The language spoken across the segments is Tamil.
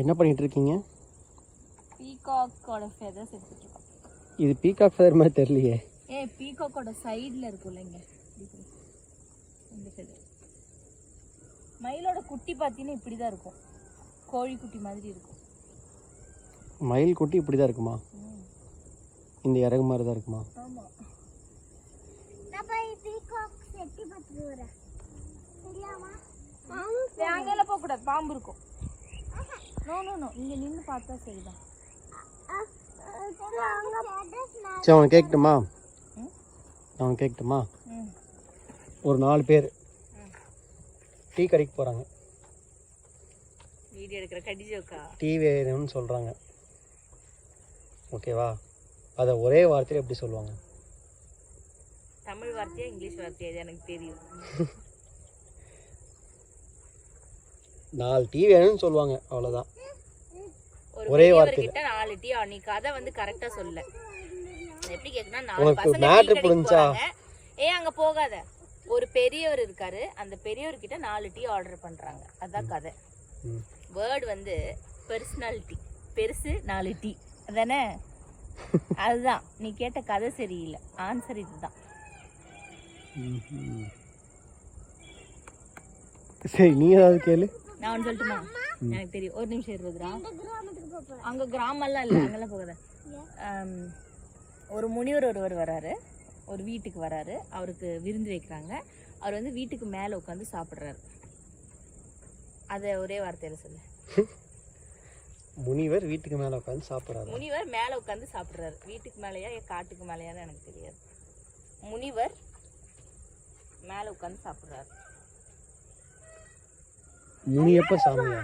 என்ன பண்ணிட்டு இருக்கீங்க? பீகாக்கோட ஃபெதர்ஸ் எடுத்துட்டு இருக்கோம். இது பீகாக் ஃபெதர் மாதிரி தெரியலையே. ஏ பீகாக்கோட சைடில் இருக்கும்ல இங்க. இந்த ஃபெதர் மயிலோட குட்டி பார்த்தீங்கன்னா இப்படி தான் இருக்கும். கோழி குட்டி மாதிரி இருக்கும். மயில் குட்டி இப்படி தான் இருக்குமா. இந்த இறகு மாதிரி தான் இருக்குமா? ஆமா. போகக்கூடாது பாம்பு இருக்கும். நோ நோ நோ இங்கே நின்று பார்த்தா சரிதான். சரி அவனை கேட்கட்டுமா ம்? அவன் கேட்கட்டுமா ம். ஒரு நாலு பேர் டீ கடைக்கு போகிறாங்க வீடியோ எடுக்கிற கடி ஜோக்கா? டீ வேணும்னு சொல்கிறாங்க ஓகேவா? அதை ஒரே வார்த்தையில் எப்படி சொல்லுவாங்க? தமிழ் வார்த்தையா இங்கிலீஷ் வார்த்தையா எனக்கு தெரியும். நாலு டீ வேணும்னு சொல்லுவாங்க அவ்வளோதான் ஒரு. கிட்ட நாலு டீ நீ கதை வந்து கரெக்டா சொல்ல எப்படி கேக்குனா நாலு பசங்க புரிஞ்சா? ஏ அங்க போகாத. ஒரு பெரியவர் இருக்காரு அந்த பெரியவர் கிட்ட நாலு டீ ஆர்டர் பண்றாங்க. அதான் கதை. வேர்டு வந்து பெர்சனாலிட்டி பெருசு நாலு டீ. அதானே? அதுதான். நீ கேட்ட கதை சரியில்லை. ஆன்சர் இதுதான். சரி நீ ஏதாவது கேளு. நான் ஒன்று சொல்லட்டுமா எனக்கு தெரியும். ஒரு நிமிஷம் கிராமத்துக்கு போகிறேன் அங்க கிராமம்லாம் இல்லை அங்கெல்லாம் போகாத. ஒரு முனிவர் ஒருவர் வராரு. ஒரு வீட்டுக்கு வராரு. அவருக்கு விருந்து வைக்கிறாங்க. அவர் வந்து வீட்டுக்கு மேலே உட்காந்து சாப்பிட்றாரு. அதை ஒரே வார்த்தையில சொல்லு. முனிவர் வீட்டுக்கு மேலே உட்காந்து சாப்பிட்றாரு? முனிவர் மேலே உட்காந்து சாப்பிட்றாரு. வீட்டுக்கு மேலேயா ஏன் காட்டுக்கு மேலேயான்னு எனக்கு தெரியாது. முனிவர் மேலே உட்காந்து சாப்பிட்றாரு. முனியப்ப சாமியா?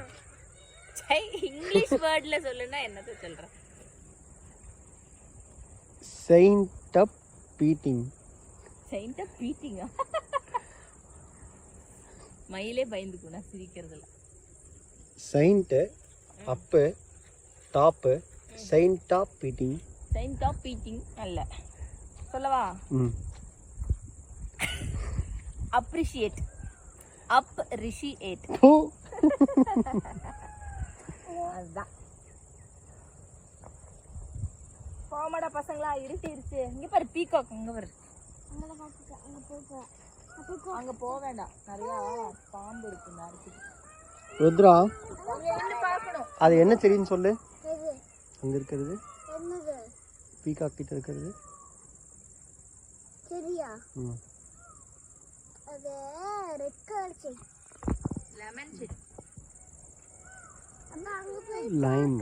இங்கிலீஷ் வேர்டில் சொல்லுன்னா என்னத்த சொல்கிறேன் செயின்ட் அப் பீட்டிங் செயின்ட்டா பீட்டிங்கா மயிலே பயந்துக்கும் நான் சிரிக்கிறதுல. Saint of top saint of beating saint of beating அல்ல. சொல்லவா? ம். அப்ரிஷியேட் அப் ரிஷியேட் ஓ. அதுதான் போமாடா பசங்களா இருட்டிருச்சு. இங்க பாரு பீகாக் இங்க பாரு. அங்கே போக வேண்டாம். நிறைய பாம்பு இருக்கு நறுக்குது ருத்ரா அது என்ன செடின்னு சொல்லு. அங்கே இருக்கிறது? என்னது? பீகாக் கிட்ட இருக்கிறது. சரியா ம். అదే రెడ్ కలర్ చెయ్యి. లెమన్ చెయ్యి. లైమ్